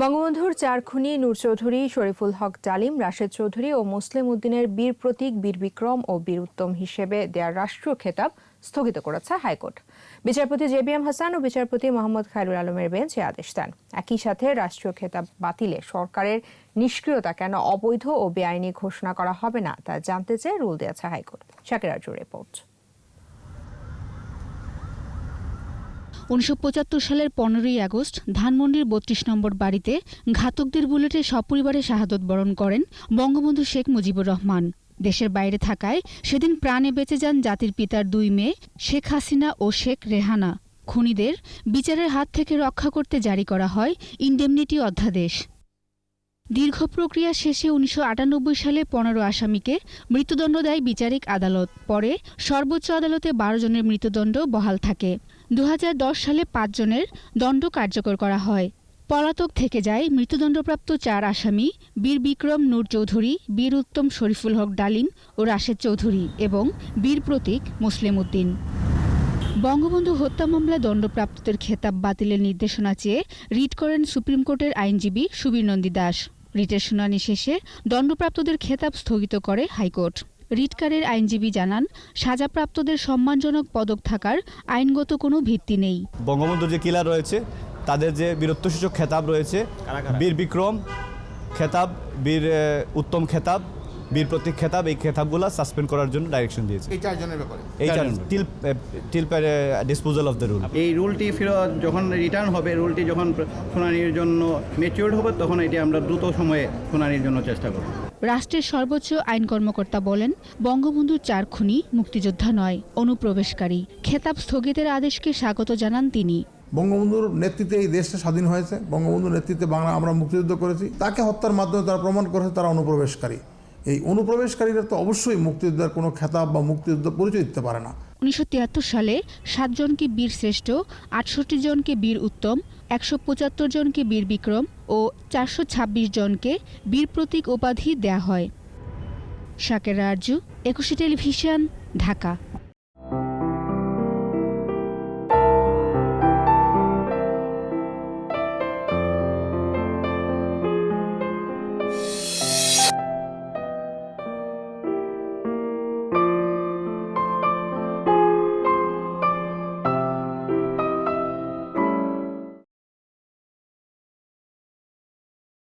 বঙ্গবন্ধুর চার খুনি, নূর চৌধুরী, শরীফুল হক ডালিম, রাশেদ চৌধুরী ও মুসলিম উদ্দিনের বীর প্রতীক, বীর বিক্রম ও বীর উত্তম হিসেবে দেয়া রাষ্ট্রীয় খেতাব স্থগিত করেছে হাইকোর্ট। বিচারপতি জেবিএম হাসান ও বিচারপতি মোহাম্মদ খায়রুল আলমের বেঞ্চ এ আদেশ দেন। একই সাথে রাষ্ট্রীয় খেতাব বাতিলে সরকারের নিষ্ক্রিয়তা কেন অবৈধ ও বেআইনি ঘোষণা করা হবে না তা জানতে চেয়ে রুল দিয়েছে হাইকোর্ট। শাকির আরজুর রিপোর্ট। উনিশশো পঁচাত্তর সালের পনেরোই আগস্ট ধানমন্ডির বত্রিশ নম্বর বাড়িতে ঘাতকদের বুলেটে সপরিবারে শাহাদত বরণ করেন বঙ্গবন্ধু শেখ মুজিবুর রহমান। দেশের বাইরে থাকায় সেদিন প্রাণে বেঁচে যান জাতির পিতার দুই মেয়ে, শেখ হাসিনা ও শেখ রেহানা। খুনিদের বিচারের হাত থেকে রক্ষা করতে জারি করা হয় ইন্ডেমনিটি অধ্যাদেশ। দীর্ঘ প্রক্রিয়া শেষে উনিশশো আটানব্বই সালে পনেরো আসামিকে মৃত্যুদণ্ড দেয় বিচারিক আদালত। পরে সর্বোচ্চ আদালতে বারো জনের মৃত্যুদণ্ড বহাল থাকে। দু হাজার দশ সালে পাঁচজনের দণ্ড কার্যকর করা হয়। পলাতক থেকে যায় মৃত্যুদণ্ডপ্রাপ্ত চার আসামি বীর বিক্রম নূর চৌধুরী, বীর উত্তম শরীফুল হক ডালিম ও রাশেদ চৌধুরী এবং বীর প্রতীক মুসলিম উদ্দিন। বঙ্গবন্ধু হত্যা মামলায় দণ্ডপ্রাপ্তদের খেতাব বাতিলের নির্দেশনা চেয়ে রিট করেন সুপ্রিম কোর্টের আইনজীবী সুবীর নন্দী দাস। রিটের শুনানি শেষে দণ্ডপ্রাপ্তদের খেতাব স্থগিত করে হাইকোর্ট। রিটকারের আইনজীবী জানান সাজাপ্রাপ্তদের সম্মানজনক পদক থাকার আইনগত কোনো ভিত্তি নেই। বঙ্গবন্ধুর যে কিলার রয়েছে তাদের যে বীরত্বসূচক খেতাব রয়েছে বীর বিক্রম খেতাব বীর উত্তম খেতাব বীর প্রতীক খেতাব এই খেতাবগুলো সাসপেন্ড করার জন্য ডাইরেকশন দিয়েছে। এই চারজনের ব্যাপারে। এই till till disposal of the rule এই রুলটি ফেরত যখন রিটার্ন হবে রুলটি যখন শুনানির জন্য ম্যাচিওর্ড হবে তখন এটি আমরা দ্রুত সময়ে শুনানির জন্য চেষ্টা করব। রাষ্ট্রের সর্বোচ্চ আইন কর্মকর্তা বলেন, বঙ্গবন্ধুর চার খুনি মুক্তিযোদ্ধা নয়, অনুপ্রবেশকারী। খেতাব স্থগিতের আদেশকে স্বাগত জানান তিনি। বঙ্গবন্ধুর নেতৃত্বে এই দেশটা স্বাধীন হয়েছে। বঙ্গবন্ধুর নেতৃত্বে বাংলা আমরা মুক্তিযুদ্ধ করেছি। তাকে হত্যার মাধ্যমে তারা প্রমাণ করেছে তারা অনুপ্রবেশকারী। এই অনুপ্রবেশকারীরা তো অবশ্যই মুক্তিযোদ্ধার কোনো খেতাব বা মুক্তিযুদ্ধ পরিচয় দিতে পারে না। উনিশশো তিয়াত্তর সালে সাতজনকে বীর শ্রেষ্ঠ, আটষট্টি জনকে বীর উত্তম, একশো পঁচাত্তর জনকে বীর বিক্রম ও চারশো ছাব্বিশ জনকে বীর প্রতীক উপাধি দেয়া হয়। শাকের রাজু একুশে টেলিভিশন, ঢাকা।